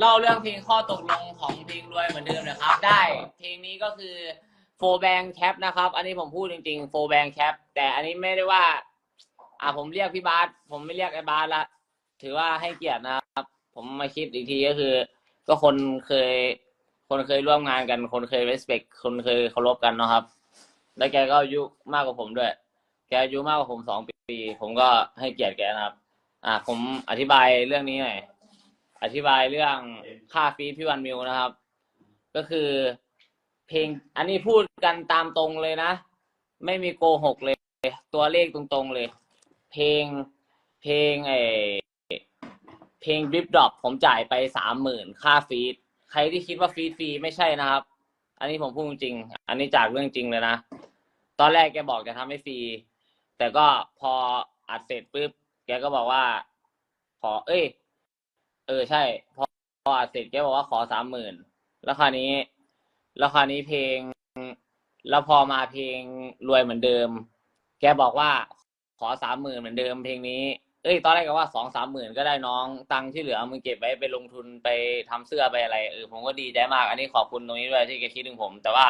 เล่าเรื่องเพลงข้อตกลงของเพลงรวยเหมือนเดิมนะครับ ได้เพลงนี้ก็คือโฟแบงแคปนะครับ อันนี้ผมพูดจริงๆโฟแบงแคปแต่อันนี้ไม่ได้ว่า อ่าผมเรียกพี่บาสผมไม่เรียกไอ้บาสละถือว่าให้เกียรตินะครับ ผมมาคิดอีกทีก็คือ ก็คนเคย คนเคยร่วมงานกัน คนเคย respect คนเคยเคารพกันเนาะครับ แล้วแกก็อายุมากกว่าผมด้วย แกอายุมากกว่าผมสองปี ผมก็ให้เกียรติแกนะครับ อ่า ผมอธิบายเรื่องนี้หน่อย อธิบายเรื่องค่าฟีดพี่วันมิวนะครับ ก็คือเพลงอันนี้พูดกันตามตรงเลยนะ ไม่มีโกหกเลย ตัวเลขตรงๆเลย เพลงเพลงไอเพลง Drip Drop ผมจ่ายไปสามหมื่นค่าฟีดใครที่คิดว่าฟีดฟรีไม่ใช่นะครับ อันนี้ผมพูดจริง อันนี้จากเรื่องจริงเลยนะ ตอนแรกแกบอกจะทำให้ฟรี แต่ก็พออัดเสร็จปุ๊บ แกก็บอกว่า ขอ เอ้ย เออใช่ พอพออัดเสร็จแกบอกว่าขอสามหมื่นแล้วคราวนี้ แล้วคราวนี้เพลง แล้วพอมาเพลงรวยเหมือนเดิม แกบอกว่าขอสามหมื่นเหมือนเดิม เพลงนี้ เอ้ย ตอนแรกก็ว่าสองสามหมื่นก็ได้น้องตังค์ที่เหลือมึงเก็บไว้ไปลงทุนไปทำเสื้อไปอะไรเออผมก็ดีใจมาก อันนี้ขอบคุณตรงนี้ด้วยที่แกคิดถึงผม แต่ว่า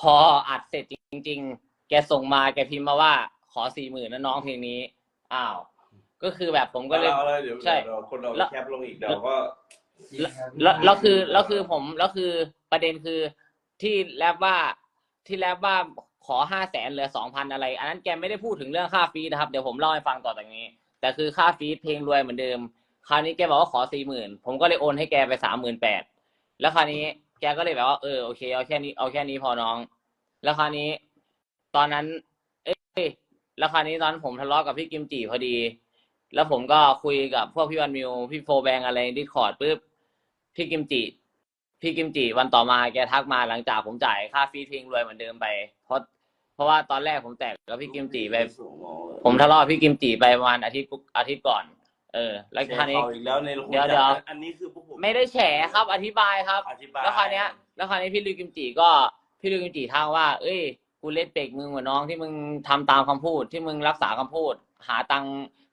พออัดเสร็จจริง ๆ แกส่งมาแกพิมพ์มาว่าขอสี่หมื่นนะน้องเพลงนี้ อ้าว ก็คือแบบผมก็เลยเอาเลยเดี๋ยวใช่เดี๋ยวคนเราแล้ว แคปลงอีกเดี๋ยวก็แล้วแล้วคือแล้วคือผมแล้วคือประเด็นคือที่แรปว่าที่แรปว่าขอห้าแสนเหลือสองพันอะไร อันนั้นแกไม่ได้พูดถึงเรื่องค่าฟีดนะครับ เดี๋ยวผมเล่าให้ฟังต่อจากนี้ แต่คือค่าฟีดเพลงรวยเหมือนเดิม คราวนี้แกบอกว่าขอสี่หมื่นผมก็เลยโอนให้แกไปสามหมื่นแปดแล้วคราวนี้แกก็เลยแบบว่าเออโอเคเอาแค่นี้เอาแค่นี้พอน้อง แล้วคราวนี้ ตอนนั้น เอ้ยแล้วคราวนี้ตอนนั้นผมทะเลาะกับพี่กิมจิพอดี แล้วผมก็คุยกับพวกพี่วันมิว พี่โฟแบงอะไรดิสคอร์ดปุ๊บพี่กิมจิ พี่กิมจิวันต่อมาแกทักมาหลังจากผมจ่ายค่าฟีดเพลงรวยเหมือนเดิมไป เพราะเพราะว่าตอนแรกผมแตกกับพี่กิมจิไป ผมทะเลาะกับพี่กิมจิไปประมาณอาทิตย์กุอาทิตย์ก่อน เออ แล้วแชคราวร์นี้ข่าวอีกแล้วในเดี๋ยวเดี๋ยว อันนี้คือพวกผม ไม่ได้แฉครับ อธิบายครับ อธิบาย แล้วคราวเนี้ย แล้วคราวนี้พี่ลิวกิมจิก็ พี่ลิวกิมจิทักว่า เอ้ย กูเล่นเป็กมึงเหมือนน้องที่มึงทำตามคำพูดที่มึงรักษาคำพูด หาตัง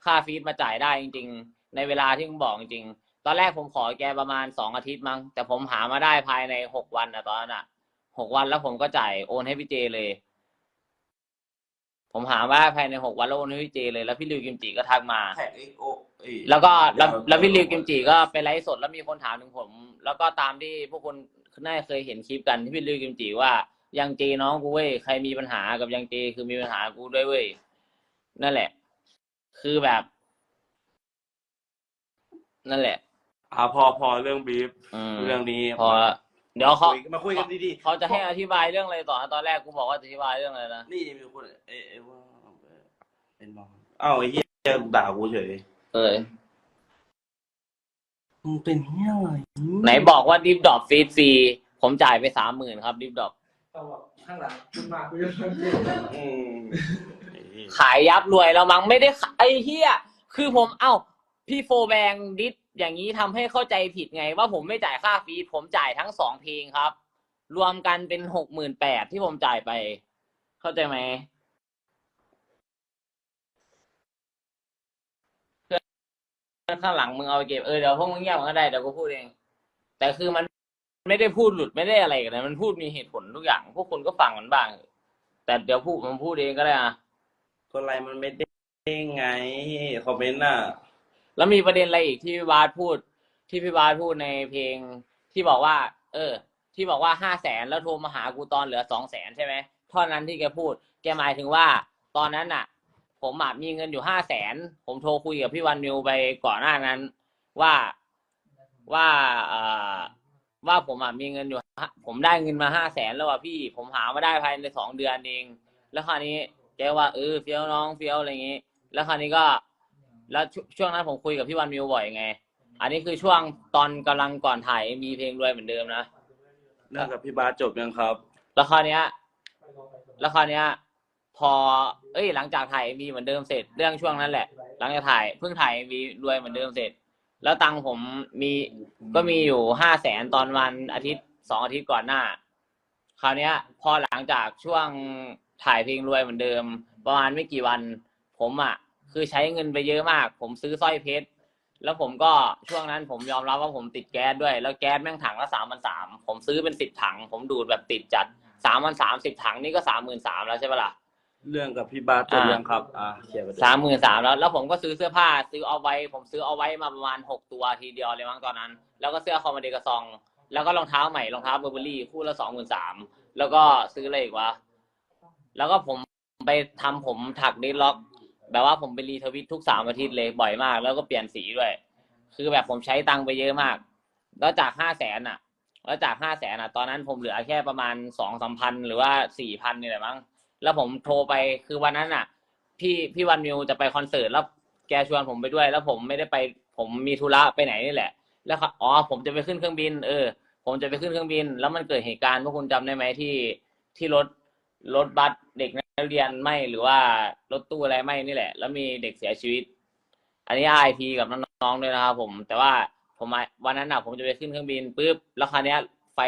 ค่าฟีดมาจ่ายได้จริง ๆ ในเวลาที่มึงบอกจริงๆตอนแรกผมขอแกประมาณสองอาทิตย์มั้งแต่ผมหามาได้ภายในหกวันนะตอนนั้นอะหกวันแล้วผมก็จ่ายโอนให้พี่เจเลย ผมหามาได้ภายในหกวันแล้วโอนให้พี่เจเลยแล้วพี่ลิวกิมจิก็ทักมาแท็กเอ็กโอเอ้ยแล้วก็แล้วเดี๋ยแล้วพี่ริวกิมจิก็ไปไลฟ์สดแล้วมีคนถามถึงผม แล้วก็ตามที่พวกคนน่าจะเคยเห็นคลิปกันที่พี่ริวกิมจิว่ายังเจน้องกูเว้ยใครมีปัญหากับยังเจคือมีปัญหากูด้วยเว้ยนั่นแหละ คือแบบ นั่นแหละ อ่าพอพอเรื่องบีฟอืม เรื่องนี้พอเดี๋ยวเขาคุยมาคุยกันดีๆเขาจะให้อธิบายเรื่องอะไรต่อนะตอนแรกกูบอกว่าจะอธิบายเรื่องอะไรนะนี่มีคนเอ้ยเอ้ยว่าเป็นมองอ้าวไอ้เหี้ยด่ากูเฉยเออมึงเป็นเหี้ยอะไรไหนบอกว่าดิฟดอปฟีดฟรีผมจ่ายไปสามหมื่นครับดิฟดอปเอาบอกข้างหลังขึ้นมาคุยกันเรื่องนี้อืมไอ้เหี้ย ขายยับรวยแล้วมั้งไม่ได้ขายไอ้เฮียคือผมเอ้า พี่โฟแบงดิสอย่างนี้ทำให้เข้าใจผิดไง ว่าผมไม่จ่ายค่าฟีผมจ่ายทั้งสองเพลงครับ รวมกันเป็นหกหมื่นแปดที่ผมจ่ายไป เข้าใจไหมเพื่อนข้างหลังมึงเอาไปเก็บเออเดี๋ยวพวกมึงเงียบมันก็ได้เดี๋ยวกูพูดเอง แต่คือมันไม่ได้พูดหลุดไม่ได้อะไรกันนะมันพูดมีเหตุผลทุกอย่าง พวกคุณก็ฟังมันบ้าง แต่เดี๋ยวพูดผมพูดเองก็ได้อะ คนอะไรมันไม่ได้ไงคอมเมนต์น่ะ แล้วมีประเด็นอะไรอีกที่พี่บาสพูด ที่พี่บาสพูดในเพลงที่บอกว่า เออ ที่บอกว่าห้าแสนแล้วโทรมาหากูตอนเหลือสองแสนใช่ไหมท่อนนั้นที่แกพูด แกหมายถึงว่า ตอนนั้นน่ะ ผมอะมีเงินอยู่ห้าแสนผมโทรคุยกับพี่วันมิวไปก่อนหน้านั้น ว่าว่าเอ่อว่าผมอะมีเงินอยู่ ผมได้เงินมาห้าแสนแล้วว่ะพี่ ผมหามาได้ภายในสองเดือนเอง แล้วคราวนี้ แกว่าเออเฟี้ยวน้องเฟี้ยวอะไรอย่างงี้ แล้วคราวนี้ก็ แล้วชช่วงนั้นผมคุยกับพี่วันมิวบ่อยไง อันนี้คือช่วงตอนกำลังก่อนถ่ายมีเพลงรวยเหมือนเดิมนะ เรื่องกับพี่บาสจบยังครับ แล้วคราวเนี้ย แล้วคราวเนี้ย พอ เอ้ย หลังจากถ่ายมีเหมือนเดิมเสร็จ เรื่องช่วงนั้นแหละ หลังจากถ่ายเพิ่งถ่ายมีรวยเหมือนเดิมเสร็จ แล้วตังค์ผมมีก็มีอยู่ห้าแสนตอนวันอาทิตย์สองอาทิตย์ก่อนหน้า คราวเนี้ย พอหลังจากช่วงถ่ายเพลงรวยเหมือนเดิม ประมาณไม่กี่วัน ผมอะคือใช้เงินไปเยอะมาก ผมซื้อสร้อยเพชรแล้วผมก็ช่วงนั้นผมยอมรับว่าผมติดแก๊สด้วย แล้วแก๊สแม่งถังละสามพันสามผมซื้อเป็นสิบถัง ผมดูดแบบติดจัดสามพันสามสิบถังนี่ก็สามหมื่นสามแล้วใช่ปะล่ะเรื่องกับพี่บาสจบยังครับ อ่าเคลียร์ไปเลยสามหมื่นสามแล้วแล้วผมก็ซื้อเสื้อผ้า ซื้อเอาไว้ ผมซื้อเอาไว้มาประมาณหกตัวทีเดียวเลยมั้งตอนนั้น แล้วก็เสื้อคอมเมดี้กระซอง แล้วก็รองเท้าใหม่รองเท้าเบอร์เบอรี่คู่ละสองหมื่นสามแล้วก็ซื้ออะไรอีกวะ แล้วก็ผมไปทำผมถักดิสล็อก แบบว่าผมไปรีทวิตทุกสามอาทิตย์เลยบ่อยมาก แล้วก็เปลี่ยนสีด้วย คือแบบผมใช้ตังค์ไปเยอะมาก แล้วจากห้าแสนอะ แล้วจากห้าแสนอะ ตอนนั้นผมเหลือแค่ประมาณสองสามพันหรือว่าสี่พันนี่แหละมั้ง แล้วผมโทรไปคือวันนั้นอะ พี่พี่วันมิวจะไปคอนเสิร์ตแล้วแกชวนผมไปด้วย แล้วผมไม่ได้ไปผมมีธุระไปไหนนี่แหละ แล้วเขาอ๋อผมจะไปขึ้นเครื่องบิน เออ ผมจะไปขึ้นเครื่องบิน แล้วมันเกิดเหตุการณ์พวกคุณจำได้ไหมที่ที่รถ รถบัสเด็กนักเรียนไหมหรือว่ารถตู้อะไรไหมนี่แหละ แล้วมีเด็กเสียชีวิต อันนี้ไอพีกับน้องๆด้วยนะครับผม แต่ว่าผมวันนั้นอะผมจะไปขึ้นเครื่องบินปุ๊บแล้วคราวนี้ยไฟ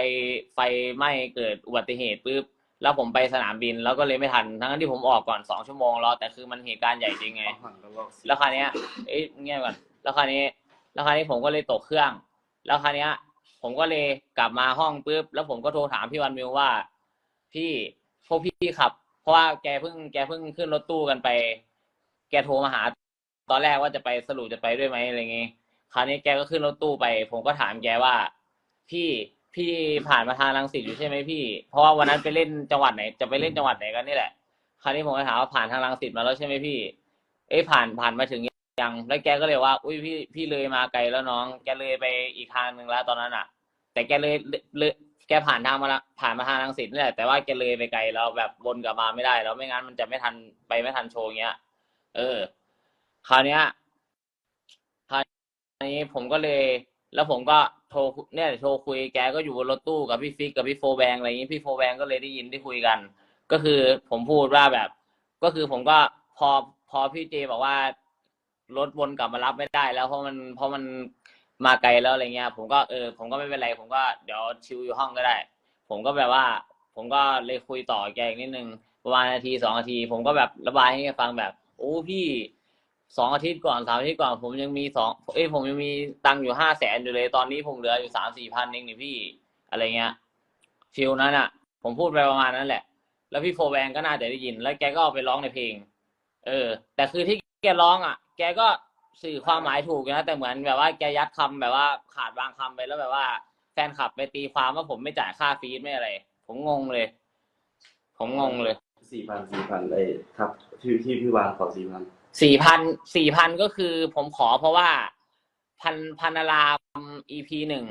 ไฟไหม้เกิดอุบัติเหตุปุ๊บแล้วผมไปสนามบินแล้วก็เลยไม่ทัน ทั้งที่ผมออกก่อนสองชั่วโมงรอแต่คือมันเหตุการณ์ใหญ่จริงไง แล้วคราวนี้ยเอ้ยเงียบก่อนแล้วคราวนี้ แล้วคราวนี้ผมก็เลยตกเครื่อง แล้วคราวนี้ผมก็เลยกลับมาห้องปุ๊บแล้วผมก็โทรถามพี่วันมิวว่า พี่ พวกพี่ขับ เพราะว่าแกเพิ่งแกเพิ่งขึ้นรถตู้กันไป แกโทรมาหา ตอนแรกว่าจะไปสรุปจะไปด้วยไหมอะไรเงี้ยคราวนี้แกก็ขึ้นรถตู้ไป ผมก็ถามแกว่า พี่พี่ผ่านมาทางรังสิตอยู่ใช่ไหมพี่ เพราะว่าวันนั้นไปเล่นจังหวัดไหน จะไปเล่นจังหวัดไหนกันนี่แหละ คราวนี้ผมก็ถามว่าผ่านทางรังสิตมาแล้วใช่ไหมพี่ เอ้ยผ่านผ่านมาถึงยัง แล้วแกก็เลยว่า อุ้ยพี่พี่เลยมาไกลแล้วน้อง แกเลยไปอีกทางหนึ่งแล้วตอนนั้นอะ แต่แกเลยเลย แกผ่านทางมาละผ่านมาทางรังสิตนี่แหละแต่ว่าแกเลยไปไกลแล้วแบบวนกลับมาไม่ได้แล้วไม่งั้นมันจะไม่ทันไปไม่ทันโชว์เงี้ย เออ คราวเนี้ยคราวนี้ผมก็เลย แล้วผมก็โทรเนี่ยโทรคุยแกก็อยู่บนรถตู้กับพี่ฟิกกับพี่โฟแบงอะไรอย่างนี้พี่โฟแบงก็เลยได้ยินที่คุยกัน ก็คือผมพูดว่าแบบ ก็คือผมก็พอพอพี่เจบอกว่ารถวนกลับมารับไม่ได้ แล้วเพราะมันเพราะมัน มาไกลแล้วอะไรเงี้ย ผมก็เออ ผมก็ไม่เป็นไร ผมก็เดี๋ยวชิวอยู่ห้องก็ได้ ผมก็แบบว่า ผมก็เลยคุยต่อแกอีกนิดนึงประมาณนาทีสองนาที ผมก็แบบระบายให้แกฟังแบบ โอ้พี่สองอาทิตย์ก่อนสามอาทิตย์ก่อน ผมยังมีสองเอ้ยผมยังมีตังค์อยู่ห้าแสนอยู่เลยตอนนี้ผมเหลืออยู่สามสี่พันเองนี่พี่อะไรเงี้ยฟิลนั้นอะ ผมพูดไปประมาณนั้นแหละ แล้วพี่โฟแวงก็น่าจะได้ยิน แล้วแกก็เอาไปร้องในเพลง เออ แต่คือที่แกร้องอะ แกก็ สื่อความหมายถูกนะแต่เหมือนแบบว่าแกยัดคำแบบว่าขาดบางคำไปแล้วแบบว่า แฟนคลับไปตีความว่าผมไม่จ่ายค่าฟีดไม่อะไร ผมงงเลย ผมงงเลย สี่พันสี่พันไอ้ครับที่ที่พี่วางขอสี่พันสี่พันสี่พันก็คือผมขอเพราะว่าพันพันนาราม EP หนึ่ง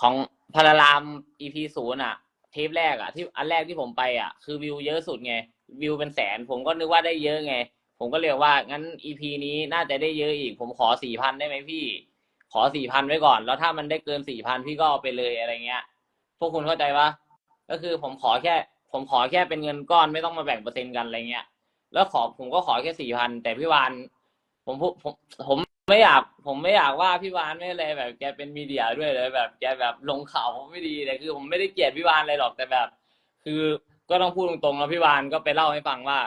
ของพันนาราม EP ศูนย์อะ เทปแรกอะที่อันแรกที่ผมไปอะ คือวิวเยอะสุดไง วิวเป็นแสน ผมก็นึกว่าได้เยอะไง ผมก็เลยกว่างั้น EP นี้น่าจะได้เยอะอีก ผมขอสี่พันได้ไหมพี่ ขอสี่พันไว้ก่อน แล้วถ้ามันได้เกินสี่พันพี่ก็เอาไปเลยอะไรเงี้ย พวกคุณเข้าใจปะก็คือผมขอแค่ ผมขอแค่เป็นเงินก้อนไม่ต้องมาแบ่งเปอร์เซ็นต์กันอะไรเงี้ย แล้วขอผมก็ขอแค่สี่พันแต่พี่วานผมผมผมไม่อยาก ผมไม่อยากว่าพี่วานไม่อะไรแบบ แกเป็นมีเดียด้วยเลยแบบแกแบบลงข่าวผมไม่ดีแต่คือ ผมไม่ได้เกลียดพี่วานเลยหรอกแต่แบบ คือก็ต้องพูดตรงๆแล้วพี่วานก็ไปเล่าให้ฟังว่า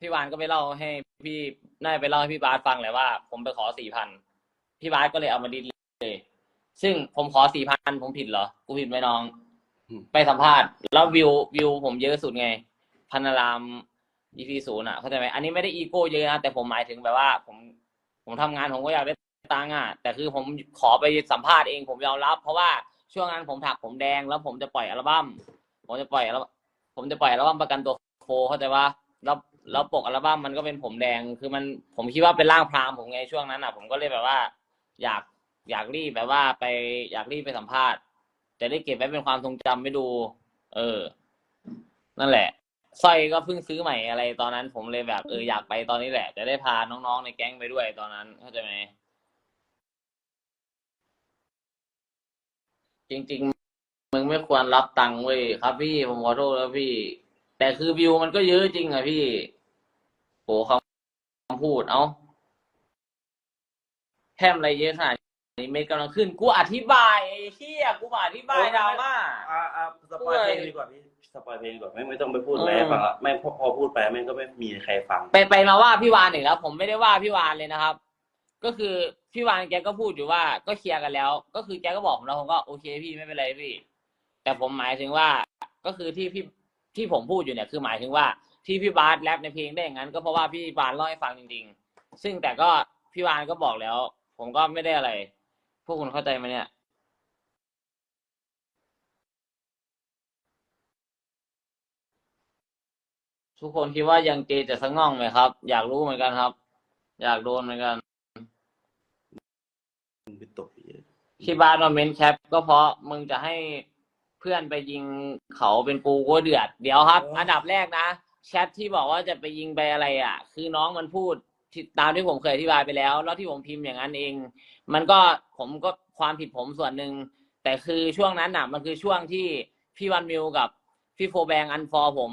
พี่วานก็ไปเล่าให้พี่น่าจะไปเล่าให้พี่บาสฟังแหละว่า ผมไปขอสี่พันพี่บาสก็เลยเอามาดิสเลย ซึ่งผมขอสี่พันผมผิดเหรอ กูผิดไหมน้อง ไปสัมภาษณ์ แล้ววิววิวผมเยอะสุดไง พันนาราม EP ศูนย์อะเข้าใจไหมอันนี้ไม่ได้อีโก้เยอะนะแต่ผมหมายถึงแบบว่า ผม ผมทำงานผมก็อยากได้ตังค์อะ แต่คือผมขอไปสัมภาษณ์เองผมยอมรับ เพราะว่าช่วงนั้นผมถักผมแดงแล้วผมจะปล่อยอัลบั้มผมจะปล่อยอัลบั้มผมจะปล่อยอัลบั้มประกันตัวโฟเข้าใจว่าแล้ว แล้วปกอัลบั้มมันก็เป็นผมแดง คือมันผมคิดว่าเป็นร่างพรามผมไงช่วงนั้นอะ ผมก็เลยแบบว่า อยากอยากรีบแบบว่าไปอยากรีบไปสัมภาษณ์จะได้เก็บไว้เป็นความทรงจำไม่ดู เออ นั่นแหละสร้อยก็เพิ่งซื้อใหม่อะไรตอนนั้น ผมเลยแบบเอออยากไปตอนนี้แหละ จะได้พาน้องๆในแก๊งไปด้วยตอนนั้นเข้าใจไหมจริง ๆ มึงไม่ควรรับตังค์เว้ยครับพี่ผมขอโทษแล้วพี่ แต่คือวิวมันก็เยอะจริงอะพี่ โหคำพูด เอ้าแคมอะไรเยอะขนาดนี้เมฆกำลังขึ้น กูอธิบายไอ้เหี้ยกูมาอธิบายดราม่า อ่าอ่าสปอยเพลงดีกว่าพี่สปอยเพลงดีกว่าไม่ไม่ต้องไปพูดอะไรให้ฟังละไม่พอพอพูดไปไม่ก็ไม่มีใครฟัง ไปไปมาว่าพี่วานอีกแล้ว ผมไม่ได้ว่าพี่วานเลยนะครับ ก็คือพี่วานแกก็พูดอยู่ว่า ก็เคลียร์กันแล้ว ก็คือแกก็บอกผมแล้วผมก็โอเคพี่ไม่เป็นไรพี่ แต่ผมหมายถึงว่า ก็คือที่พี่ที่ผมพูดอยู่เนี่ย คือหมายถึงว่า ที่พี่บาสแรปในเพลงได้อย่างนั้น ก็เพราะว่าพี่วานเล่าให้ฟังจริง ๆ ซึ่งแต่ก็พี่วานก็บอกแล้ว ผมก็ไม่ได้อะไร พวกคุณเข้าใจไหมเนี่ย ทุกคนคิดว่ายังเจจะสะง่องไหมครับ อยากรู้เหมือนกันครับ อยากโดนเหมือนกันไปตบเหี้ยที่บ้านมาเมนแคปก็เพราะมึงจะให้เพื่อนไปยิงเขาเป็นกูก็เดือด เดี๋ยวครับ อันดับแรกนะ แชทที่บอกว่าจะไปยิงไปอะไรอะ คือน้องมันพูดที่ตามที่ผมเคยอธิบายไปแล้ว แล้วที่ผมพิมพ์อย่างนั้นเอง มันก็ผมก็ความผิดผมส่วนหนึ่ง แต่คือช่วงนั้นอะ มันคือช่วงที่พี่วันมิวกับพี่โฟแบงอันฟอร์ผม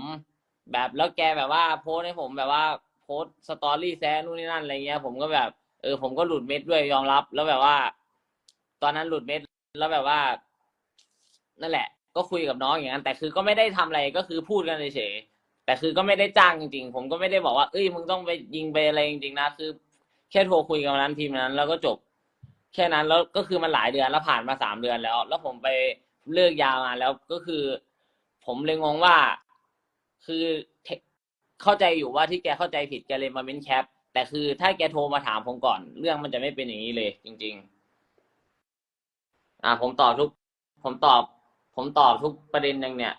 แบบแล้วแกแบบว่าโพสให้ผมแบบว่าโพสสตอรี่แซนู่นนี่นั่นอะไรเงี้ย ผมก็แบบเออผมก็หลุดเม็ดด้วยยอมรับ แล้วแบบว่า ตอนนั้นหลุดเม็ดแล้วแบบว่า นั่นแหละ ก็คุยกับน้องอย่างนั้น แต่คือก็ไม่ได้ทำอะไรก็คือพูดกันเฉย แต่คือก็ไม่ได้จ้างจริงๆ ผมก็ไม่ได้บอกว่า เอ้ยมึงต้องไปยิงไปอะไรจริงๆนะคือ แค่โทรคุยกับวันนั้นทีมนั้น แล้วก็จบ แค่นั้นแล้วก็คือมันหลายเดือนแล้วผ่านมาสามเดือนแล้ว แล้วผมไปเลิกยามาแล้วก็คือ ผมเลยงงว่า คือเข้าใจอยู่ว่าที่แกเข้าใจผิดแกเลยมาเม้นแคปแต่คือถ้าแกโทรมาถามผมก่อน เรื่องมันจะไม่เป็นอย่างนี้เลย จริง ๆ อ่า ผมตอบทุก ผมตอบ ผมตอบทุกประเด็นอยังเนี่ย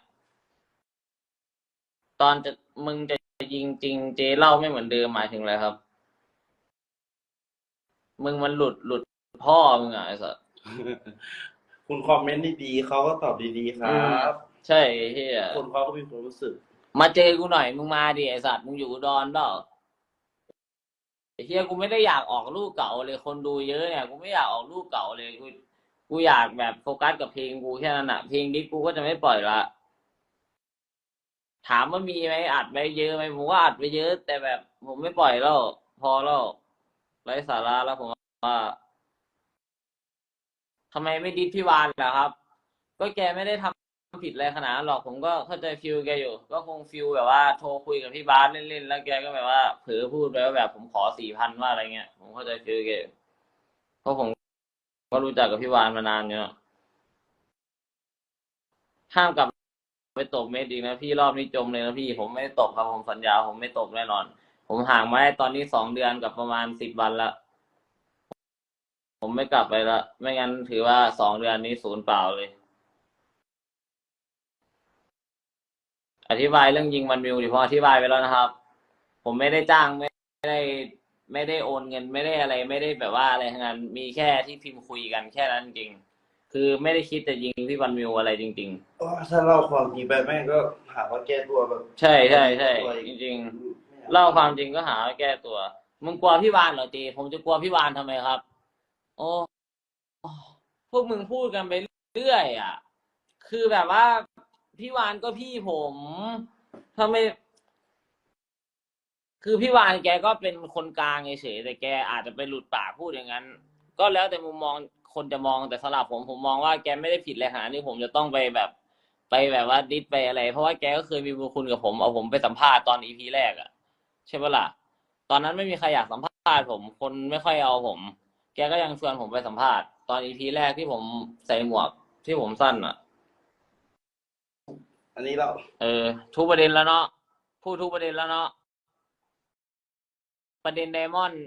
ตอนจะมึงจะยิงจริงเจเล่าไม่เหมือนเดิมหมายถึงอะไรครับ มึงมันหลุดหลุดพ่อมึงอะไอ้สัสคุณคอมเมนต์ดีๆเขาก็ตอบดีๆครับใช่เฮียคนเขาก็มีความรู้สึก มาเจอกูหน่อยมึงมาดิไอสัตว์มึงอยู่อุดอนเปล่าไอ้เฮียกูไม่ได้อยากออกลูกเก่าเลยคนดูเยอะเนี่ยกูไม่อยากออกลูกเก่าเลยกูกูอยากแบบโฟกัสกับเพลงกูแค่นั้นอะเพลงดิสกูก็จะไม่ปล่อยละ ถามว่ามีไหมอัดไปเยอะไหมผมว่าอัดไปเยอะ แต่แบบ ผมไม่ปล่อยแล้ว พอแล้วไร้สาระแล้วผมว่าทำไมไม่ดิสพี่วานล่ะครับ ก็แกไม่ได้ทำผิดอะไรขนาดหรอกผมก็เข้าใจฟิลแกอยู่ ก็คงฟิลแบบว่าโทรคุยกับพี่บาสเล่นๆแล้วแกก็แบบว่า เผลอพูดไปว่าแบบผมขอสี่พันว่าอะไรเงี้ยผมเข้าใจฟิลแกเพราะผมก็รู้จักกับพี่วานมานานเนาะห้ามกลับ ไปตกเม็ดอีกนะพี่รอบนี้จมเลยนะพี่ผมไม่ตกครับผมสัญญา ผมไม่ตกแน่นอน ผมห่างมาได้ตอนนี้สองเดือนกับประมาณสิบวันละผมไม่กลับไปละไม่งั้นถือว่าสองเดือนนี้ศูนย์เปล่าเลย อธิบายเรื่องยิงวันมิวดิผมอธิบายไปแล้วนะครับ ผมไม่ได้จ้างไม่ได้ไม่ได้โอนเงิน ไม่ได้อะไร ไม่ได้แบบว่าอะไรทั้งนั้นมีแค่ที่พิมพ์คุยกันแค่นั้นจริง คือไม่ได้คิดจะยิงพี่วันมิวอะไรจริง โอ้ถ้าเล่าความจริงไปแม่งก็หาว่าแก้ตัวแบบๆ ใช่ใช่ใช่จริง ๆ เล่าความจริงก็หาว่าแก้ตัวมึงกลัวพี่วานเหรอจีผมจะกลัวพี่วานทำไมครับโอ้พวกมึงพูดกันไปเรื่อยอะ คือแบบว่าพี่วานก็พี่ผมถ้าไม่ คือพี่วานแกก็เป็นคนกลางเฉยๆแต่แกอาจจะไปหลุดปากพูดอย่างนั้น ก็แล้วแต่มุมมอง คนจะมองแต่สำหรับผมผมมองว่าแกไม่ได้ผิดเลยขนาดนี้ผมจะต้องไปแบบไปแบบว่าดิสไปอะไร เพราะว่าแกก็เคยมีบุญคุณกับผมเอาผมไปสัมภาษณ์ตอนอีพีแรกอะใช่ปะล่ะตอนนั้นไม่มีใครอยากสัมภาษณ์ผมคนไม่ค่อยเอาผม แกก็ยังชวนผมไปสัมภาษณ์ตอนอีพีแรกที่ผมใส่หมวกที่ผมสั้นอะอันนี้เราเออทุกประเด็นแล้วเนาะพูดทุกประเด็นแล้วเนาะประเด็นไดมอนด์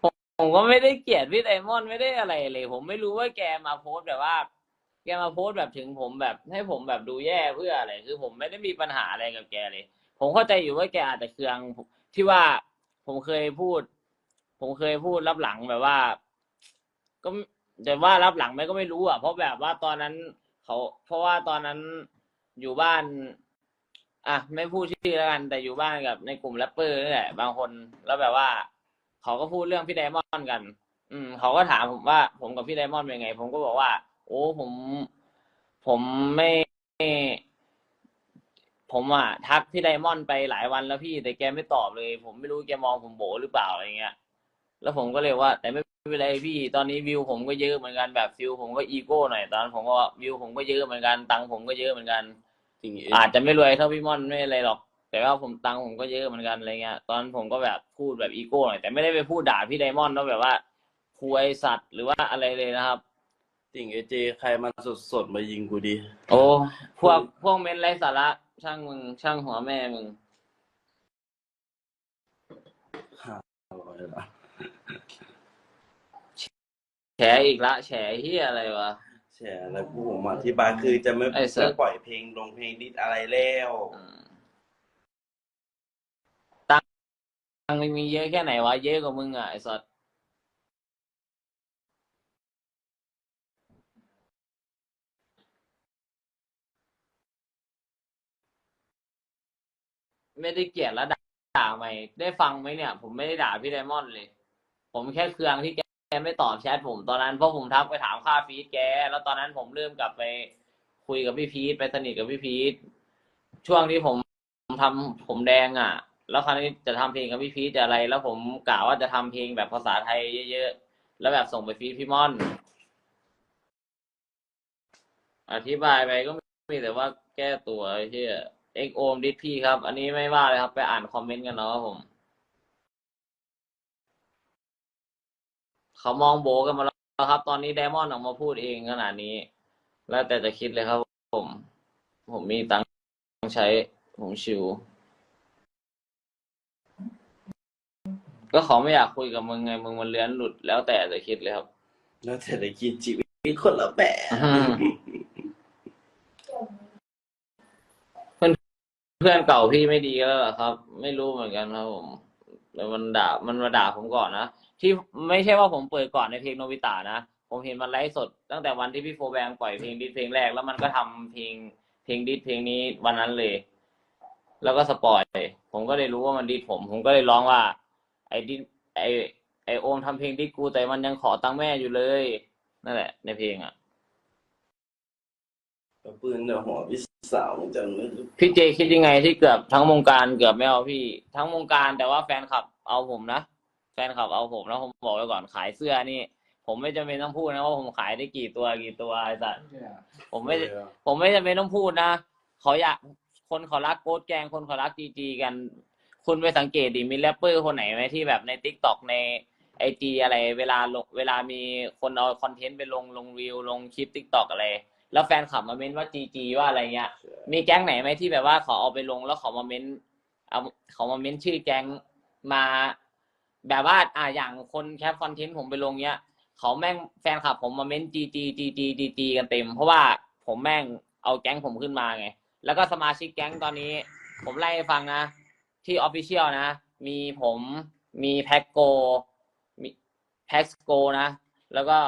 ผม ผมก็ไม่ได้เกลียดพี่ไดมอนด์ไม่ได้อะไรเลย ผมไม่รู้ว่าแกมาโพสต์แบบว่า แกมาโพสต์แบบถึงผมแบบ ให้ผมแบบดูแย่เพื่ออะไรคือผมไม่ได้มีปัญหาอะไรกับแกเลย ผมเข้าใจอยู่ว่าแกอาจจะเคืองที่ว่าผมเคยพูด ผมเคยพูดรับหลังแบบว่า ก็แต่ว่ารับหลังไหมก็ไม่รู้อะเพราะแบบว่าตอนนั้นเขาเพราะว่าตอนนั้นอยู่บ้าน อะไม่พูดชื่อแล้วกัน แต่อยู่บ้านกับในกลุ่มแรปเปอร์นี่แหละบางคนแล้วแบบว่า เขาก็พูดเรื่องพี่ไดมอนด์กัน อืม เขาก็ถามผมว่า ผมกับพี่ไดมอนด์เป็นไง ผมก็บอกว่า โอ้ผม ผมไม่ ผมอะทักพี่ไดมอนด์ไปหลายวันแล้วพี่ แต่แกไม่ตอบเลย ผมไม่รู้แกมองผมโบหรือเปล่าอะไรเงี้ย แล้วผมก็เลยว่า แต่ไม่เป็นไรพี่ ตอนนี้วิวผมก็เยอะเหมือนกันแบบฟิลผมก็อีโก้หน่อยตอนนั้นผมก็ว่าวิวผมก็เยอะเหมือนกันตังค์ผมก็เยอะเหมือนกัน จริงอาจจะไม่รวยเท่าพี่ม่อนไม่อะไรหรอก แต่ว่าผมตังค์ผมก็เยอะเหมือนกันอะไรเงี้ย ตอนนั้นผมก็แบบพูดแบบอีโก้หน่อยแต่ไม่ได้ไปพูดด่าพี่ไดมอนด์ว่าแบบว่าคุยสัตว์หรือว่าอะไรเลยนะครับ จริงไอเจ ใครมันสดๆมายิงกูดิโอ้พวกพวกเมนไร้สาระช่างมึง ช่างหัวแม่มึง ห้าร้อยละแฉอีกละ แฉเฮียอะไรวะ แชร์แล้วกูผมอธิบายคือจะไม่ไอ้สัสไม่ปล่อยเพลงลงเพลงดิสอะไรแล้ว อืมตัง ค์มึงมีเยอะแค่ไหนวะ เยอะกว่ามึงอะไอ้สัสไม่ได้เกลียดแล้วด่าด่าไหมได้ฟังไหมเนี่ย ผมไม่ได้ด่าพี่ไดมอนด์เลย ผมแค่เคืองที่แกไม่ตอบแชทผมตอนนั้นเพราะผมทักไปถามค่าฟีดแก แล้วตอนนั้นผมเริ่มกลับไปคุยกับพี่พีทไปสนิทกับพี่พีทช่วงที่ผมทำผมแดงอะ แล้วคราวนี้จะทำเพลงกับพี่พีทจะอะไร แล้วผมกะว่าจะทำเพลงแบบภาษาไทยเยอะๆ แล้วแบบส่งไปฟีดพี่ม่อน อธิบายไปก็มีแต่ว่าแก้ตัวไอ้เหี้ยเอ็กโอมดิสพี่ครับ อันนี้ไม่ว่าเลยครับ ไปอ่านคอมเมนต์กันเนาะผม เขามองโบกันมาแล้วครับ ตอนนี้ไดมอนด์ออกมาพูดเองขนาดนี้ แล้วแต่จะคิดเลยครับผม ผมมีตังค์ใช้ผมชิว ก็เขาไม่อยากคุยกับมึงไงมึงมันเลื้อนหลุดแล้วแต่จะคิดเลยครับ แล้วเศรษฐกิจชีวิตคนละแบบอืมเพื่อนเก่าพี่ไม่ดีแล้วเหรอครับ ไม่รู้เหมือนกันครับผมแล้วมันด่ามันมาด่าผมก่อนนะที่ไม่ใช่ว่าผมเปิดก่อนในเพลงโนบิตะนะผมเห็นมันไลฟ์สด ตั้งแต่วันที่พี่โฟแบงปล่อยเพลงดิสเพลงแรกแล้วมันก็ทำเพลงเพลงดิสเพลงนี้วันนั้นเลย แล้วก็สปอยผมก็เลยรู้ว่ามันดิสผม ผมก็เลยร้องว่า ไอ้ดิสไอ้ไอ้โอมทำเพลงดิสกูแต่มันยังขอตังค์แม่อยู่เลย นั่นแหละ ในเพลงอะกระปืนเดี๋ยวหัวพี่สาวมึงจะไม่รู้พี่เจคิดยังไงที่เกือบทั้งวงการเกือบไม่เอาพี่ ทั้งวงการแต่ว่าแฟนคลับเอาผมนะแฟนคลับเอาผมแล้วผมบอกไว้ก่อนขายเสื้อนี่ ผมไม่จำเป็นต้องพูดนะว่าผมขายได้กี่ตัวกี่ตัวไอ้สัสเนี่ยผมไม่ผมไม่จำเป็นต้องพูดนะเขาอยากคนเขารักโกดแกงคนเขารักจีจีกัน คุณไปสังเกตดิมีแรปเปอร์คนไหนไหมที่แบบในทิกตอกในไอจีอะไร เวลาลงเวลามีคนเอาคอนเทนต์ไปลงลงรีวลงคลิปทิกตอกอะไร แล้วแฟนคลับมาเม้นว่าจีจีว่าอะไรเงี้ย มีแก๊งไหนไหมที่แบบว่าขาเอาไปลงแล้วขามาเม้นเอาขามาเม้นชื่อแก๊งมา แบบว่าอ่าอย่างคนแคปคอนเทนต์ผมไปลงเนี้ยเขาแม่งแฟนคลับผมมาเม้นจีจีจีจีจีจีกันเต็ม เพราะว่าผมแม่งเอาแก๊งผมขึ้นมาไง แล้วก็สมาชิกแก๊งตอนนี้ ผมไล่ให้ฟังนะ ที่ออฟฟิเชียลนะ มีผมมีแพ็กโกมีแพ็กโกนะ แล้วก็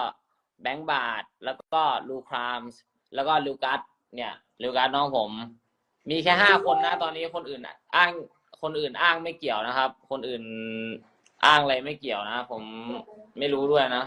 แบงค์บาท แล้วก็ลูครามส์แล้วก็ลูกัสเนี่ยลูกัสน้องผม มีแค่ห้าคนนะ ตอนนี้คนอื่นอะอ้างคนอื่นอ้างไม่เกี่ยวนะครับ คนอื่นอ้างอะไรไม่เกี่ยวนะ ผมไม่รู้ด้วยนะ